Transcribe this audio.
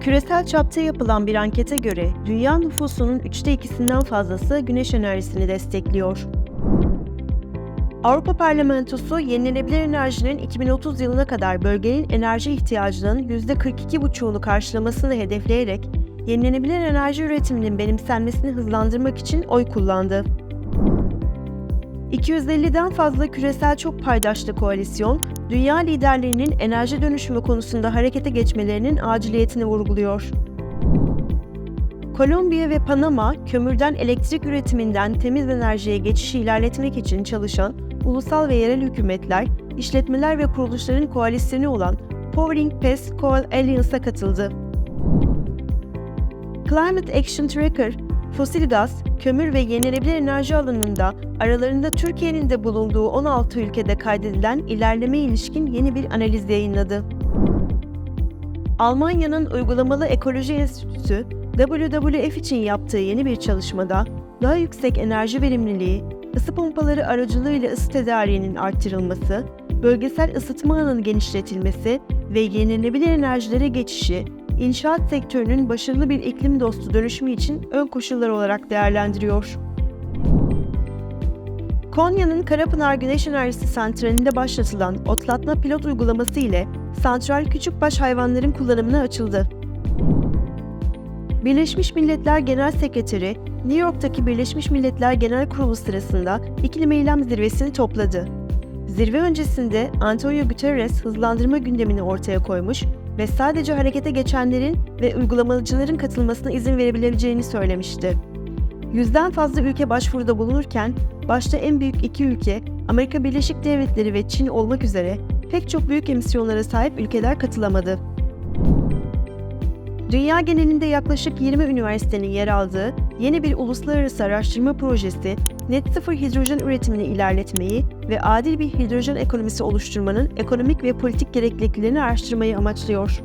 Küresel çapta yapılan bir ankete göre dünya nüfusunun üçte ikisinden fazlası güneş enerjisini destekliyor. Avrupa Parlamentosu yenilenebilir enerjinin 2030 yılına kadar bölgenin enerji ihtiyacının %42,5'unu karşılamasını hedefleyerek yenilenebilir enerji üretiminin benimsenmesini hızlandırmak için oy kullandı. 250'den fazla küresel çok paydaşlı koalisyon, dünya liderlerinin enerji dönüşümü konusunda harekete geçmelerinin aciliyetini vurguluyor. Kolombiya ve Panama, kömürden elektrik üretiminden temiz enerjiye geçişi ilerletmek için çalışan ulusal ve yerel hükümetler, işletmeler ve kuruluşların koalisyonu olan Powering Pest Coal Alliance'a katıldı. Climate Action Tracker, fosil gaz, kömür ve yenilenebilir enerji alanında aralarında Türkiye'nin de bulunduğu 16 ülkede kaydedilen ilerleme ilişkin yeni bir analiz yayınladı. Almanya'nın Uygulamalı Ekoloji Enstitüsü, WWF için yaptığı yeni bir çalışmada daha yüksek enerji verimliliği, ısı pompaları aracılığıyla ısı tedariğinin arttırılması, bölgesel ısıtma ağının genişletilmesi ve yenilenebilir enerjilere geçişi, inşaat sektörünün başarılı bir iklim dostu dönüşümü için ön koşullar olarak değerlendiriyor. Konya'nın Karapınar Güneş Enerjisi Santrali'nde başlatılan otlatma pilot uygulaması ile santral küçükbaş hayvanların kullanımına açıldı. Birleşmiş Milletler Genel Sekreteri, New York'taki Birleşmiş Milletler Genel Kurulu sırasında iklim eylem zirvesini topladı. Zirve öncesinde Antonio Guterres hızlandırma gündemini ortaya koymuş ve sadece harekete geçenlerin ve uygulamacıların katılmasına izin verebileceğini söylemişti. Yüzden fazla ülke başvuruda bulunurken, başta en büyük iki ülke, Amerika Birleşik Devletleri ve Çin olmak üzere pek çok büyük emisyonlara sahip ülkeler katılamadı. Dünya genelinde yaklaşık 20 üniversitenin yer aldığı yeni bir uluslararası araştırma projesi, net sıfır hidrojen üretimini ilerletmeyi ve adil bir hidrojen ekonomisi oluşturmanın ekonomik ve politik gerekliliklerini araştırmayı amaçlıyor.